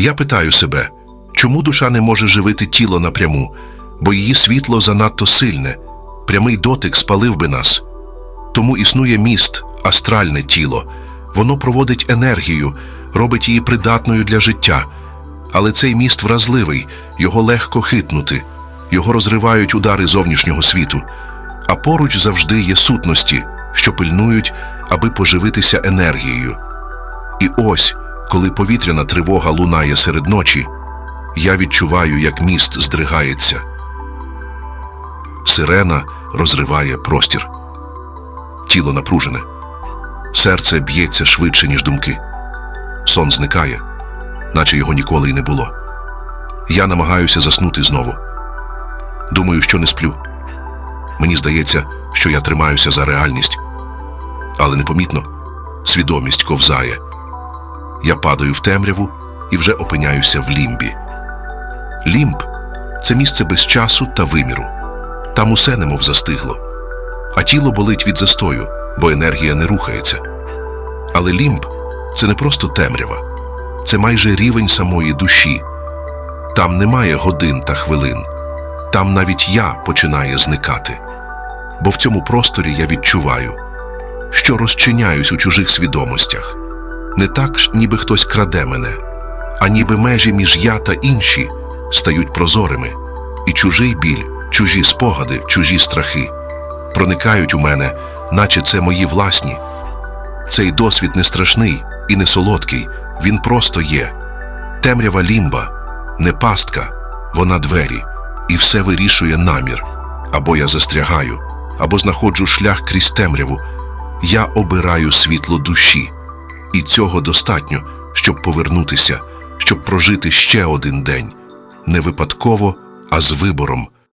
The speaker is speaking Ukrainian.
Я питаю себе, чому душа не може живити тіло напряму, бо її світло занадто сильне, прямий дотик спалив би нас. Тому існує міст, астральне тіло. Воно проводить енергію, робить її придатною для життя. Але цей міст вразливий, його легко хитнути, його розривають удари зовнішнього світу. А поруч завжди є сутності, що пильнують, аби поживитися енергією. І ось, коли повітряна тривога лунає серед ночі, я відчуваю, як міст здригається. Сирена розриває простір. Тіло напружене. Серце б'ється швидше, ніж думки. Сон зникає, наче його ніколи й не було. Я намагаюся заснути знову. Думаю, що не сплю. Мені здається, що я тримаюся за реальність, але непомітно свідомість ковзає. Я падаю в темряву і вже опиняюся в лімбі. Лімб це місце без часу та виміру. Там усе немов застигло, а тіло болить від застою, бо енергія не рухається. Але лімб це не просто темрява, це майже рівень самої душі. Там немає годин та хвилин, там навіть я починає зникати. Бо в цьому просторі я відчуваю, що розчиняюсь у чужих свідомостях. Не так, ніби хтось краде мене, а ніби межі між я та інші стають прозорими, і чужий біль, чужі спогади, чужі страхи проникають у мене, наче це мої власні. Цей досвід не страшний і не солодкий, він просто є. Темрява лімба, не пастка, вона двері, і все вирішує намір. Або я застрягаю, або знаходжу шлях крізь темряву. Я обираю світло душі, і цього достатньо, щоб повернутися, щоб прожити ще один день, не випадково, а з вибором,